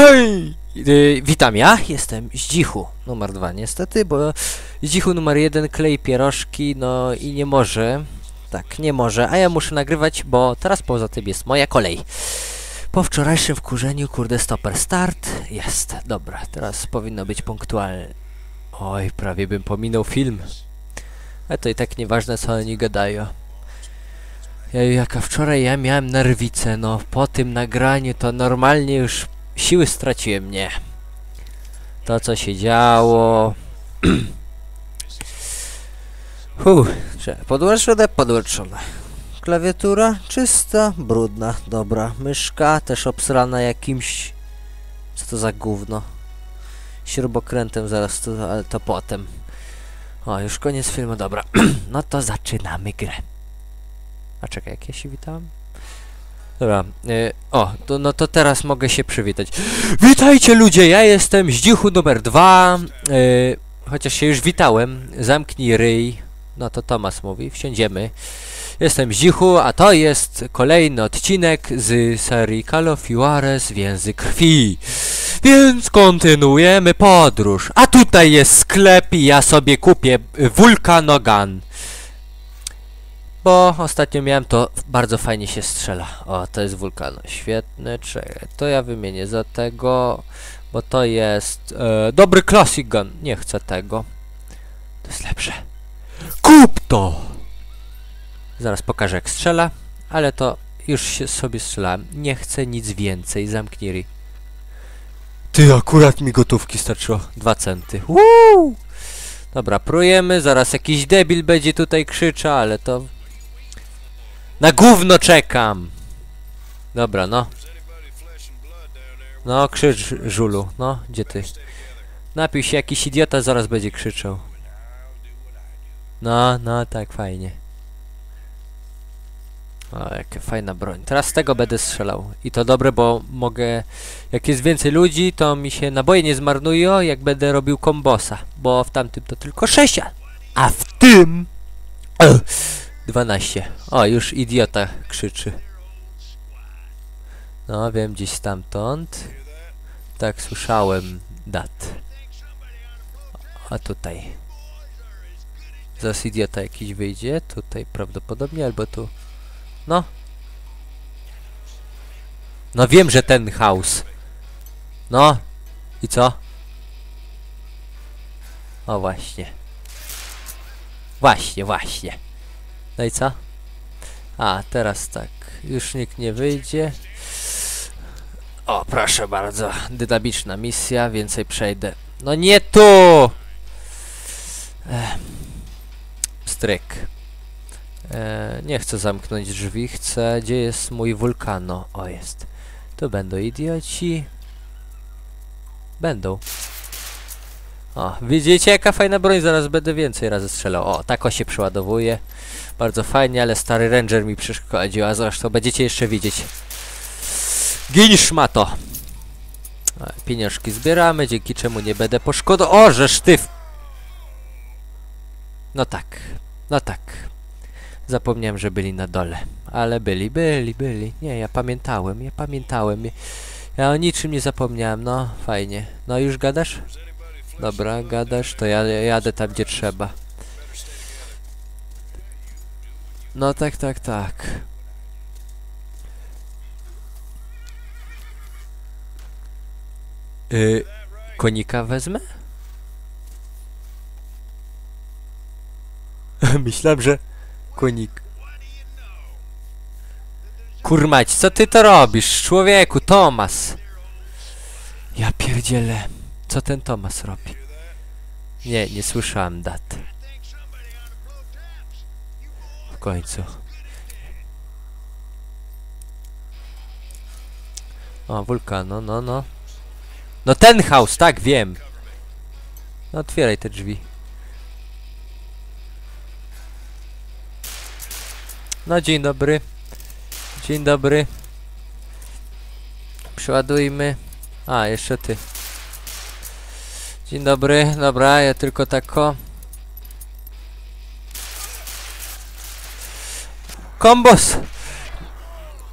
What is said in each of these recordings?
Hej! Y, witam ja, jestem Zdzichu numer dwa niestety, bo Zdzichu numer jeden klei pierożki, no i nie może, tak, nie może, a ja muszę nagrywać, bo teraz poza tym jest moja kolej. Po wczorajszym wkurzeniu, kurde, stopper start, jest, dobra, teraz powinno być punktualnie. Oj, prawie bym pominął film. Ale to i tak nieważne, co oni gadają. Ja, jaka wczoraj ja miałem nerwicę, no po tym nagraniu to normalnie już siły straciłem, nie. To co się działo... Huh, podłączone, podłączone. Klawiatura czysta, brudna, dobra. Myszka też obsrana jakimś... Co to za gówno? Śrubokrętem zaraz to, ale to potem. O, już koniec filmu, dobra. no to zaczynamy grę. A czekaj, jak ja się witałem? Dobra, y, o, to, no to teraz mogę się przywitać. Witajcie ludzie, ja jestem Zdzichu numer dwa. Y, chociaż się już witałem, zamknij ryj. No to Tomas mówi, wsiądziemy. Jestem Zdzichu, a to jest kolejny odcinek z serii Call of Więzy Krwi. Więc kontynuujemy podróż. A tutaj jest sklep i ja sobie kupię Vulcanogan. Bo ostatnio miałem to, bardzo fajnie się strzela. O, to jest wulkano. Świetny, czekaj. To ja wymienię za tego, bo to jest e, dobry classic gun. Nie chcę tego. To jest lepsze. Kup to! Zaraz pokażę jak strzela, ale to już się sobie strzelałem. Nie chcę nic więcej. Zamknij ryj. Ty, akurat mi gotówki starczyło. Dwa centy. Woo! Dobra, prójemy. Zaraz jakiś debil będzie tutaj krzyczał, ale to na gówno czekam! Dobra, no. No, krzycz, żulu. No, gdzie ty? Napij się, jakiś idiota zaraz będzie krzyczał. No, no, tak, fajnie. O, jaka fajna broń. Teraz z tego będę strzelał. I to dobre, bo mogę... Jak jest więcej ludzi, to mi się naboje nie zmarnują, jak będę robił kombosa. Bo w tamtym to tylko 6, a w tym... 12. O, już idiota krzyczy. No, wiem gdzieś stamtąd. Tak, słyszałem dat. A tutaj. Zaraz idiota jakiś wyjdzie. Tutaj prawdopodobnie, albo tu. No. No wiem, że ten house. No. I co? O, właśnie. Właśnie, właśnie. No i co? A, teraz tak. Już nikt nie wyjdzie. O, proszę bardzo. Dynamiczna misja, więcej przejdę. No nie tu! Stryk. E, nie chcę zamknąć drzwi, chcę... Gdzie jest mój wulkano? O, jest. To będą idioci. Będą. O, widzicie jaka fajna broń? Zaraz będę więcej razy strzelał. O, tako się przeładowuje. Bardzo fajnie, ale stary ranger mi przeszkodził, a zresztą będziecie jeszcze widzieć. Gin szmato! Pieniążki zbieramy, dzięki czemu nie będę poszkodował. O, że sztyw! No tak, no tak. Zapomniałem, że byli na dole. Ale byli, byli, byli. Nie, ja pamiętałem, ja pamiętałem. Ja o niczym nie zapomniałem, no fajnie. No już gadasz? Dobra, gadasz, to ja jadę tam, gdzie trzeba. No tak, tak, tak. Yy, konika wezmę? Myślałem, że konik. Kurmać, co ty to robisz, człowieku, Tomas? Ja pierdzielę. Co ten Tomas robi? Nie, nie słyszałem dat. W końcu. O, wulkan, no, no, no. No ten house, tak, wiem. No otwieraj te drzwi. No dzień dobry. Dzień dobry. Przeładujmy. A, jeszcze ty. Dzień dobry, dobra, ja tylko tako. Kombos!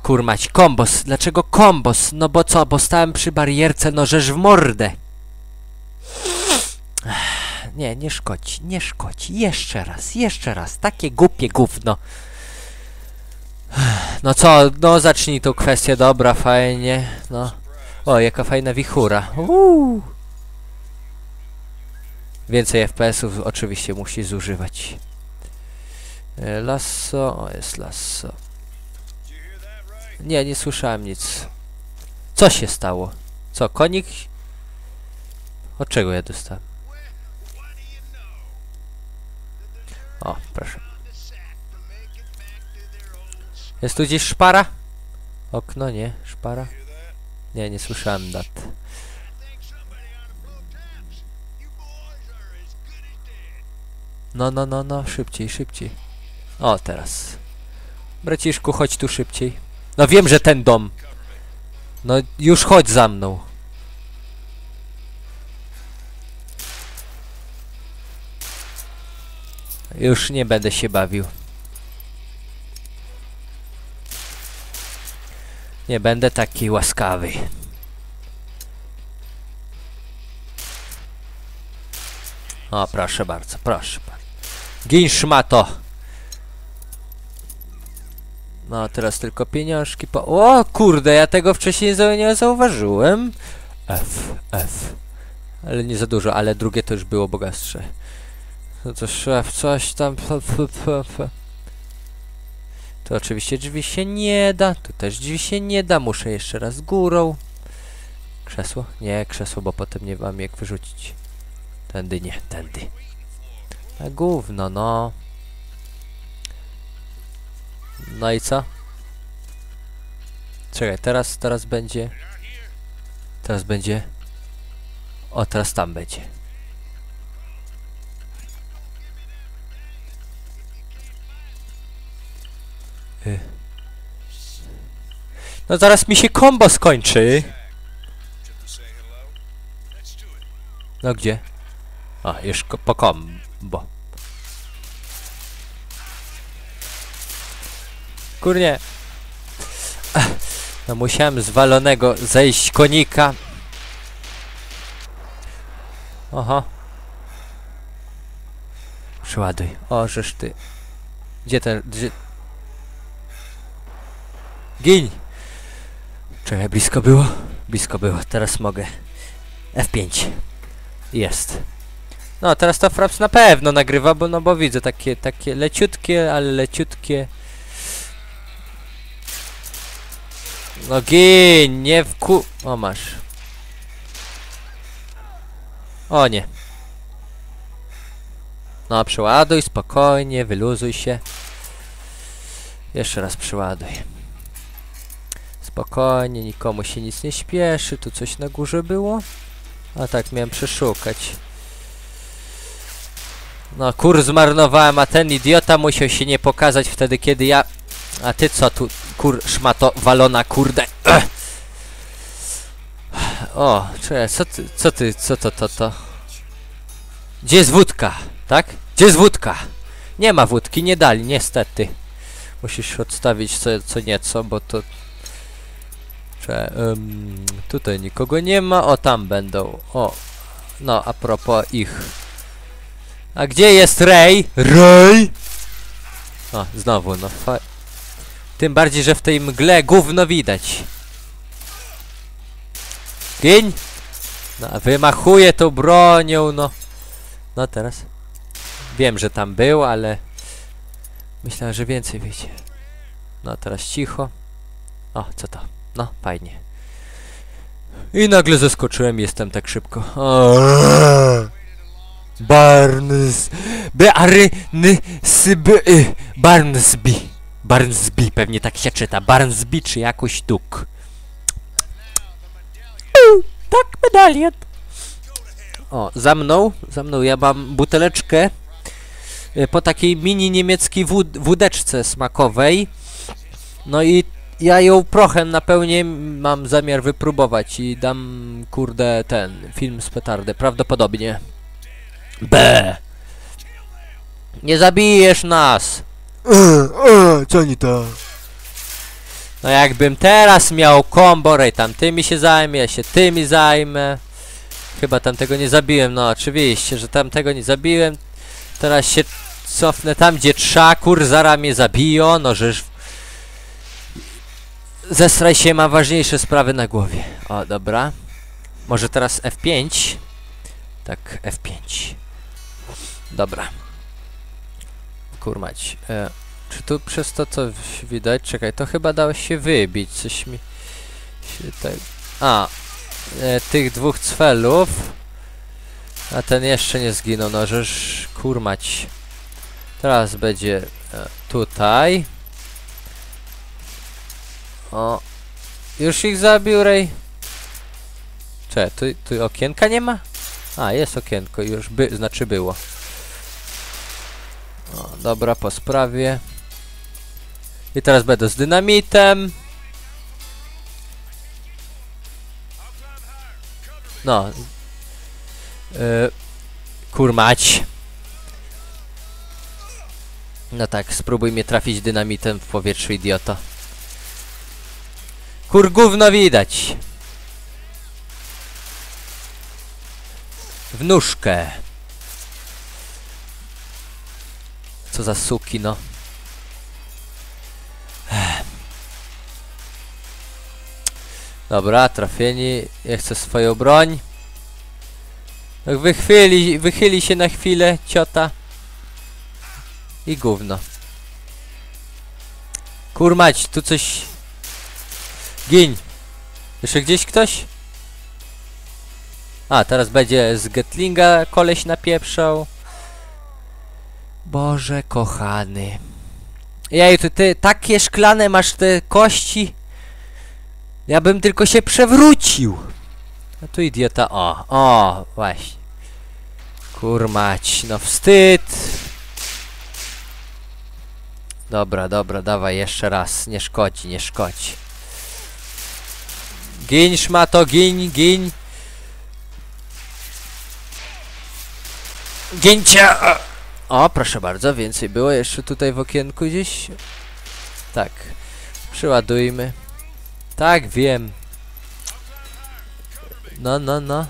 Kurmać, kombos. Dlaczego kombos? No bo co, bo stałem przy barierce, no żeż w mordę. Nie, nie szkodzi, nie szkodzi. Jeszcze raz, jeszcze raz. Takie głupie gówno. No co, no zacznij tą kwestię, dobra, fajnie, no. O, jaka fajna wichura. Uuu. Więcej FPS-ów oczywiście musi zużywać. E, Lasso, o jest lasso. Nie, nie słyszałem nic. Co się stało? Co, konik? Od czego ja dostałem? O, proszę. Jest tu gdzieś szpara? Okno, nie. Szpara? Nie, nie słyszałem dat. No, no, no, no, szybciej, szybciej. O, teraz. Braciszku, chodź tu szybciej. No wiem, że ten dom. No już chodź za mną. Już nie będę się bawił. Nie będę taki łaskawy. O, proszę bardzo, proszę bardzo. Gin szmato! No, teraz tylko pieniążki po... O, kurde, ja tego wcześniej nie zauważyłem. F, F. Ale nie za dużo, ale drugie to już było bogatsze. No to szef, coś tam... To oczywiście drzwi się nie da. Tu też drzwi się nie da. Muszę jeszcze raz górą. Krzesło? Nie, krzesło, bo potem nie mam jak wyrzucić. Tędy nie, tędy. A gówno, no. No i co? Czekaj, teraz, teraz będzie... Teraz będzie... O, teraz tam będzie. Y. No zaraz mi się kombo skończy. No gdzie? A, już po kombo. Kurnie. No musiałem z walonego zejść konika. Oho. Przeładuj. O, żeż ty. Gdzie ten... Gdzie... Gin! Czekaj, blisko było? Blisko było. Teraz mogę. F5. Jest. No, teraz to Fraps na pewno nagrywa, bo no bo widzę takie, takie leciutkie, ale leciutkie. No gin, nie w ku... O, masz. O nie. No, przeładuj, spokojnie, wyluzuj się. Jeszcze raz przeładuj. Spokojnie, nikomu się nic nie śpieszy. Tu coś na górze było? A tak, miałem przeszukać. No, kur zmarnowałem, a ten idiota musiał się nie pokazać wtedy, kiedy ja... A ty co tu, kur szmato walona, kurde. Ech. O, czekaj, co ty, co ty, co to, to, to? Gdzie jest wódka, tak? Gdzie jest wódka? Nie ma wódki, nie dali, niestety. Musisz odstawić co, co nieco, bo to... Cze, ym, tutaj nikogo nie ma, o tam będą, o. No, a propos ich. A gdzie jest Ray? Ray! O, znowu, no fa... Tym bardziej, że w tej mgle gówno widać. Gień! No, wymachuje tą bronią, no. No teraz. Wiem, że tam był, ale... Myślałem, że więcej wiecie. No, teraz cicho. O, co to? No, fajnie. I nagle zaskoczyłem, jestem tak szybko. O, Barnes... Barnysby... Barnsby. Barnsby, pewnie tak się czyta. Barnsby czy jakoś tuk. Tak, medalion. O, za mną, za mną ja mam buteleczkę y, po takiej mini niemieckiej wód wódeczce smakowej. No i ja ją prochem napełnię, mam zamiar wypróbować i dam, kurde, ten film z petardy, prawdopodobnie. B. Nie zabijesz nas! E, e, co nie to? No jakbym teraz miał kombo, rej tam tymi się zajmie, ja się tymi zajmę. Chyba tamtego nie zabiłem, no oczywiście, że tamtego nie zabiłem. Teraz się cofnę tam, gdzie trza, kur, zara mnie zabiją, no żeż... Zestraj się, ma ważniejsze sprawy na głowie. O, dobra. Może teraz F5? Tak, F5. Dobra. Kurmać. E, czy tu przez to co widać? Czekaj, to chyba dało się wybić. Coś mi się tak... A, e, tych dwóch cfelów. A ten jeszcze nie zginął, no żeż kurmać. Teraz będzie e, tutaj. O. Już ich zabił, Rej. Cze, tu, tu okienka nie ma? A, jest okienko, już by, znaczy było. O, dobra, po sprawie. I teraz będę z dynamitem. No. Yy, kurmać. No tak, spróbuj mnie trafić dynamitem w powietrzu, idioto. Kur gówno widać. W nóżkę. Co za suki, no. Dobra, trafieni. Ja chcę swoją broń. Tak wychyli, wychyli się na chwilę, ciota. I gówno. Kurmać, tu coś... Gin. Jeszcze gdzieś ktoś? A, teraz będzie z Gatlinga koleś napieprzał. Boże kochany. Jej, ty, ty takie szklane masz te kości. Ja bym tylko się przewrócił. A tu idiota, o, o, właśnie. Kurmać, no wstyd. Dobra, dobra, dawaj jeszcze raz. Nie szkodzi, nie szkodzi. Giń, szmato, giń, giń. Gięcia! O, proszę bardzo, więcej było jeszcze tutaj w okienku gdzieś. Tak. Przyładujmy. Tak, wiem. No, no, no.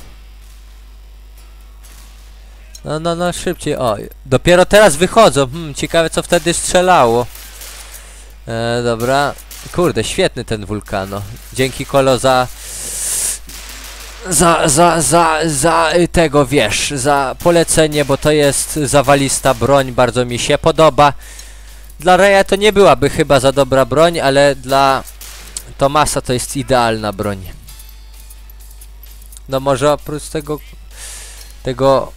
No, no, no, szybciej. O, dopiero teraz wychodzą. Hmm, ciekawe co wtedy strzelało. E, dobra. Kurde, świetny ten wulkano. Dzięki Kolo za... Za, za, za, za y, tego, wiesz, za polecenie, bo to jest zawalista broń, bardzo mi się podoba. Dla Reja to nie byłaby chyba za dobra broń, ale dla Tomasa to jest idealna broń. No może oprócz tego tego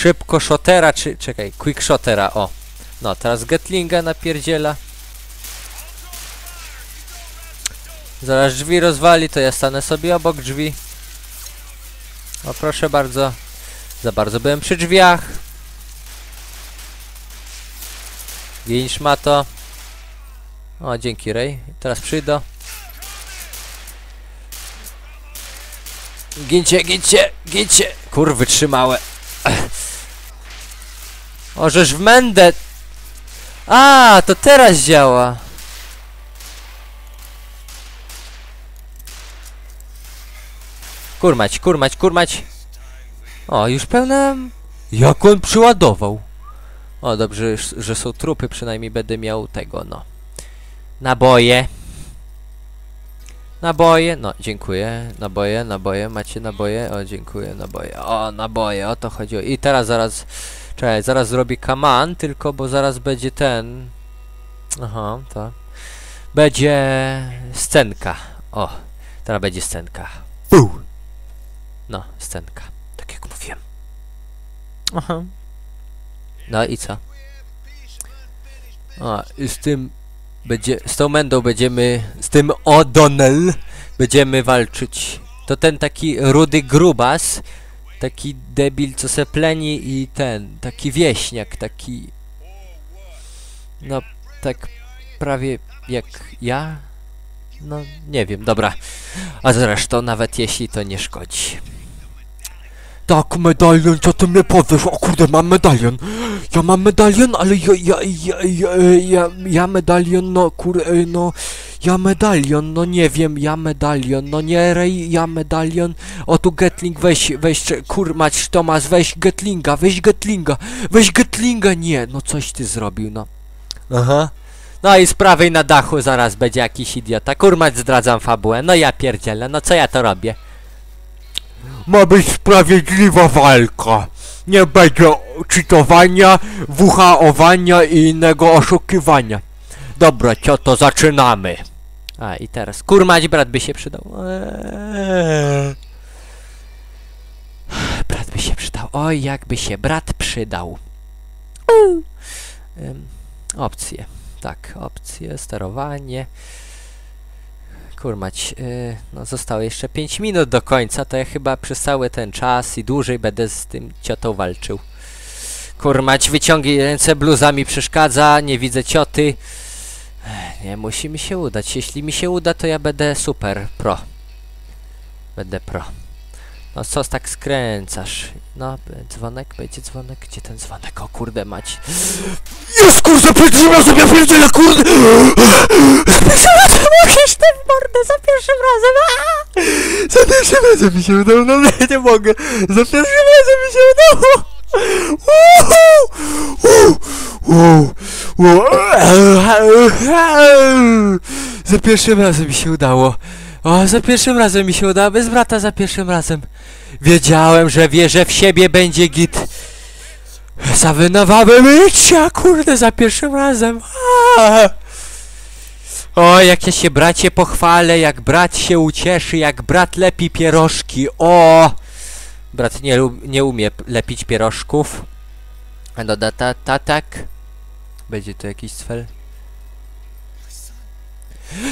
szybko shotera, czy czekaj, quick shotera, o. No, teraz Gatlinga napierdziela. Zaraz drzwi rozwali, to ja stanę sobie obok drzwi. O, proszę bardzo. Za bardzo byłem przy drzwiach. Gień szmato. O, dzięki Rej. Teraz przyjdę. Gincie, gincie, gincie! Kur, wytrzymałe. O, żeż w mędę. A, to teraz działa. Kurmać, kurmać, kurmać. O, już pełna... Jak on przyładował? O, dobrze, że- są trupy, przynajmniej będę miał tego, no. Naboje. Naboje, no dziękuję. Naboje, naboje, macie naboje? O, dziękuję, naboje. O, naboje, o to chodziło. I teraz zaraz, czekaj, zaraz zrobię kaman, tylko bo zaraz będzie ten... Aha, to. Będzie scenka. O, teraz będzie scenka. No, scenka. Tak jak mówiłem. Aha. No i co? A, i z tym będzie, z tą Mendą będziemy, z tym O'Donnell będziemy walczyć. To ten taki rudy grubas, taki debil, co se pleni i ten, taki wieśniak, taki... No, tak prawie jak ja? No, nie wiem, dobra. A zresztą, nawet jeśli to nie szkodzi. Tak, medalion, co ty mnie powiesz? O kurde, mam medalion. Ja mam medalion, ale ja, ja, ja, ja, ja, ja medalion, no kur, e, no, ja medalion, no nie wiem, ja medalion, no nie rej, ja medalion. O tu Getling, weź, weź, kurmać, Tomasz, weź Getlinga, weź Getlinga, weź Getlinga, nie, no coś ty zrobił, no. Aha. No i z prawej na dachu zaraz będzie jakiś idiota. Kurmać zdradzam fabułę. No ja pierdzielę, no co ja to robię? Ma być sprawiedliwa walka. Nie będzie czytowania, wuchaowania i innego oszukiwania. Dobra, cioto, zaczynamy. A i teraz, kurmać brat by się przydał. Eee. Brat by się przydał. Oj, jakby się brat przydał. Opcje. Tak, opcje, sterowanie. Kurmać, yy, no zostało jeszcze 5 minut do końca, to ja chyba przez cały ten czas i dłużej będę z tym ciotą walczył. Kurmać, wyciągi ręce, bluza mi przeszkadza, nie widzę cioty. Nie, musi mi się udać. Jeśli mi się uda, to ja będę super pro. Będę pro. No co tak skręcasz? No, dzwonek, będzie dzwonek. Gdzie ten dzwonek? O kurde mać. Jest kurde, pierdziela sobie pierdziela, kurde! Musisz tę mordę za pierwszym razem! Za pierwszym razem mi się udało, no nie, nie mogę. Za pierwszym razem mi się udało! Uhu! Uhu! Uhu! Za pierwszym razem mi się udało. O, za pierwszym razem mi się udało, bez brata za pierwszym razem. Wiedziałem, że wierzę w siebie, będzie git. Zawynowałem mycia, kurde, za pierwszym razem. Aaa! O, jak ja się bracie pochwalę, jak brat się ucieszy, jak brat lepi pierożki. O! Brat nie, nie umie lepić pierożków. No da ta, ta tak. Będzie to jakiś cfel.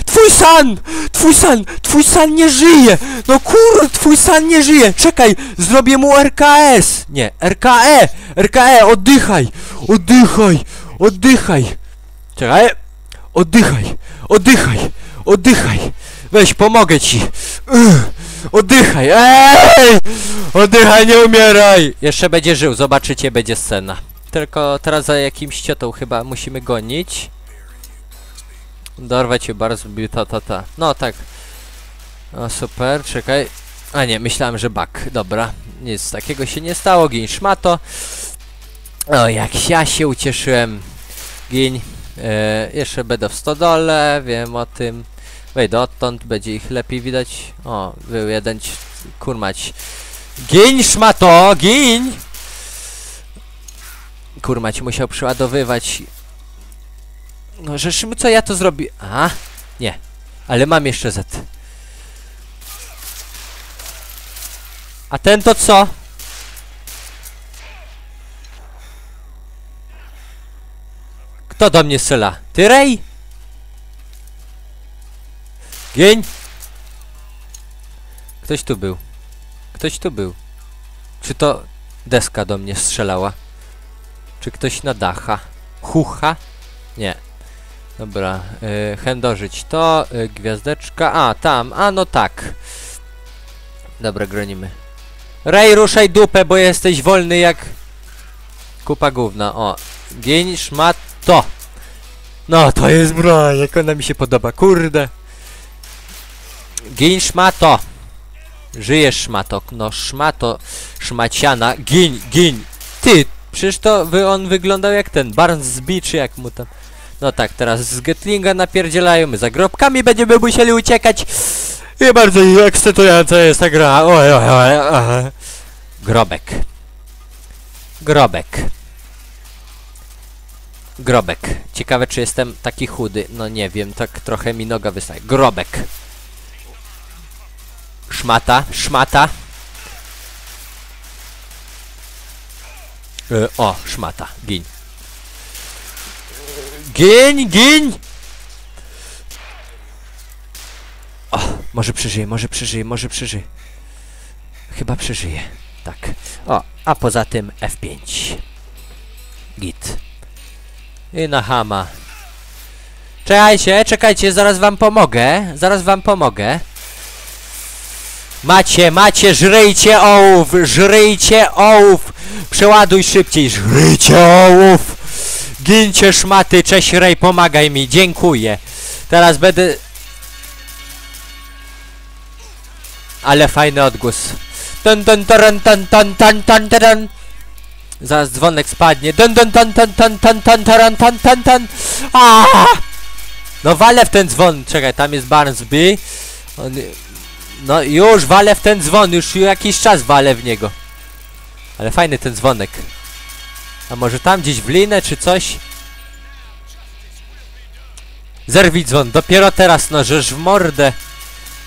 Twój san! Twój san! Twój san nie żyje! No kur, twój san nie żyje! Czekaj, zrobię mu RKS! Nie, RKE! RKE, oddychaj! Oddychaj! Oddychaj! Czekaj! Oddychaj! Oddychaj! Oddychaj! Weź, pomogę ci! Oddychaj! Ej! Oddychaj, nie umieraj! Jeszcze będzie żył, zobaczycie, będzie scena. Tylko teraz za jakimś ciotą chyba musimy gonić. Dorwać cię bardzo, ta, ta, ta. No tak. O, super, czekaj. A nie, myślałem, że bak. Dobra, nic takiego się nie stało. Gin szmato. O, jak ja się ucieszyłem. Gin. E, jeszcze będę w stodole, wiem o tym. Wejdę odtąd, będzie ich lepiej widać. O, był jeden kurmać. Gin szmato, gin! Kurmać musiał przeładowywać. No żeż co ja to zrobi? A? Nie. Ale mam jeszcze Z. A ten to co? Kto do mnie strzela? Ty Rej? Gień? Ktoś tu był. Ktoś tu był. Czy to deska do mnie strzelała? Czy ktoś na dacha? Hucha? Nie. Dobra, y, chędożyć to, y, gwiazdeczka, a tam, a no tak. Dobra, gronimy. Rej, ruszaj dupę, bo jesteś wolny jak kupa gówna, o. Gień, szmat, to. No, to jest broń, jak ona mi się podoba, kurde. Giń, szmato. Żyjesz, szmato, no szmato, szmaciana, giń, giń. Ty, przecież to wy, on wyglądał jak ten Barnes czy jak mu tam. No tak, teraz z Gatlinga napierdzielają, my za grobkami będziemy musieli uciekać. I bardzo ekscytująca jest ta gra. Oj, oj, oj, oj. Grobek. Grobek. Grobek. Ciekawe, czy jestem taki chudy. No nie wiem, tak trochę mi noga wystaje. Grobek. Szmata, szmata. E, o, szmata, gin. Gień, gień! O, może przeżyje, może przeżyje, może przeżyje. Chyba przeżyje. Tak. O, a poza tym F5. Git. I na hama. Czekajcie, czekajcie, zaraz wam pomogę. Zaraz wam pomogę. Macie, macie, żryjcie ołów, żryjcie ołów! Przeładuj szybciej, żryjcie ołów! Gincie szmaty, cześć Rej, pomagaj mi, dziękuję. Teraz będę... Ale fajny odgłos. Dun dun taran tan tan tan tan taran. Zaraz dzwonek spadnie. Dun dun tan tan tan tan taran tan tan tan. Aaaa! No walę w ten dzwon. Czekaj, tam jest Barnsby. On... No już walę w ten dzwon, już jakiś czas walę w niego. Ale fajny ten dzwonek. A może tam gdzieś w linę czy coś? Zerwij dzwon, dopiero teraz no, żeż w mordę.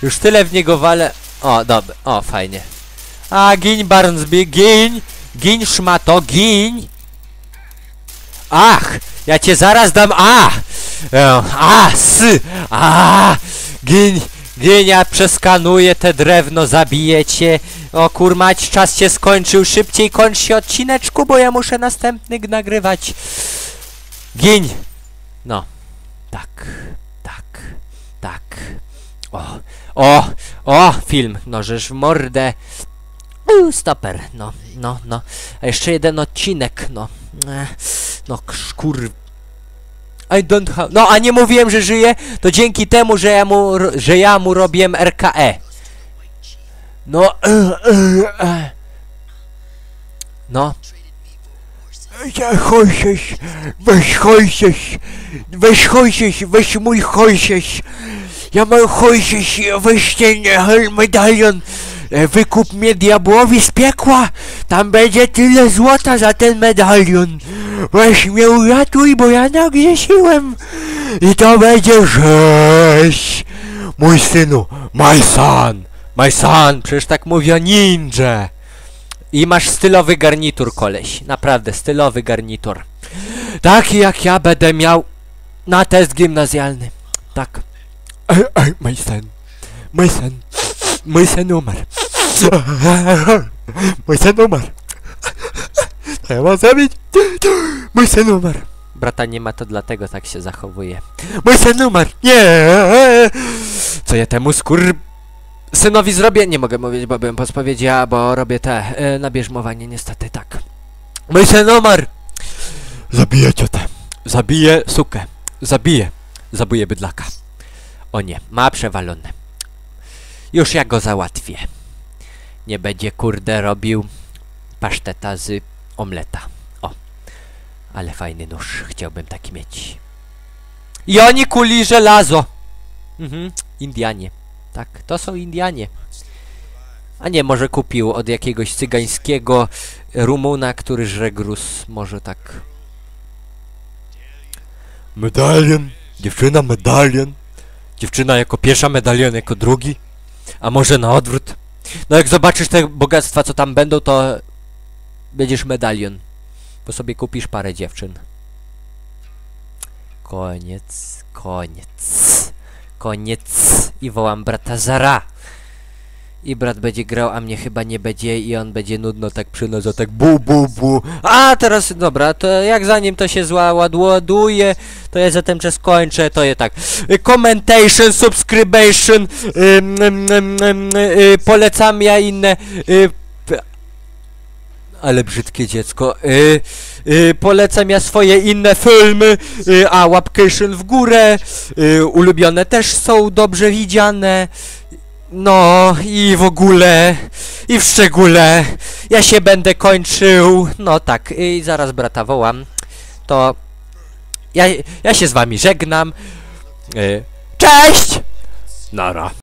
Już tyle w niego walę. O, dobra, o, fajnie. A, giń Barnsby, giń! Giń szmato, giń! Ach! Ja cię zaraz dam, a! E, a, s! A! Giń! Giń, ja przeskanuję te drewno, zabiję cię. O kurmać, czas się skończył. Szybciej kończ się odcineczku, bo ja muszę następny nagrywać. Giń! No. Tak, tak, tak. O, o, o, film. No, żeż w mordę. Uuu, stoper, no, no, no. A jeszcze jeden odcinek, no. Ech, No, szkur... I don't have... No, a nie mówiłem, że żyje? To dzięki temu, że ja mu, że ja mu robiłem RKE. No, no. Hojsiesz, weź Hojsiesz, weź Hojsiesz, weź mój Hojsiesz. Ja mam Hojsiesz, weź ten medalion. E, Wykup mnie diabłowi z piekła. Tam będzie tyle złota za ten medalion. Weź mnie uratuj, bo ja nagrzesiłem. I to będzie rzeź. Mój synu, my son. My son, przecież tak mówi o ninja. I masz stylowy garnitur, koleś. Naprawdę, stylowy garnitur. Taki jak ja będę miał na test gimnazjalny. Tak. Ej, ej, mój syn, mój syn, mój syn umarł. Mój syn umarł. Mam zrobić? Mój syn umarł. Brata nie ma, to dlatego tak się zachowuje. Mój syn umarł. Nie. Co ja temu skur... Synowi zrobię? Nie mogę mówić, bo byłem po spowiedzi, a bo robię te e, nabierzmowanie, niestety tak. Mój syn umarł. Zabiję ciotę. Zabiję sukę. Zabiję. Zabiję bydlaka. O nie, ma przewalone. Już ja go załatwię. Nie będzie kurde robił paszteta z omleta. O. Ale fajny nóż. Chciałbym taki mieć. I oni kuli żelazo. Mhm. Indianie. Tak, to są Indianie. A nie, może kupił od jakiegoś cygańskiego Rumuna, który żre gruz. Może tak. Medalion. Dziewczyna medalion. Dziewczyna jako pierwsza, medalion jako drugi. A może na odwrót? No jak zobaczysz te bogactwa, co tam będą, to będziesz medalion. Bo sobie kupisz parę dziewczyn. Koniec, koniec, koniec. I wołam brata Zara. I brat będzie grał, a mnie chyba nie będzie i on będzie nudno tak przy tak bu, bu, bu. A teraz, dobra, to jak zanim to się zła ładuje, to ja zatem czas kończę, to je tak. Y, Commentation, subscription, y, polecam ja inne. Y, ale brzydkie dziecko. Y, y, polecam ja swoje inne filmy, y, a łapcation w górę. Y, ulubione też są dobrze widziane. No i w ogóle, i w szczególe, ja się będę kończył. No tak, i zaraz brata wołam. To ja, ja się z wami żegnam. Y, Cześć! Nara.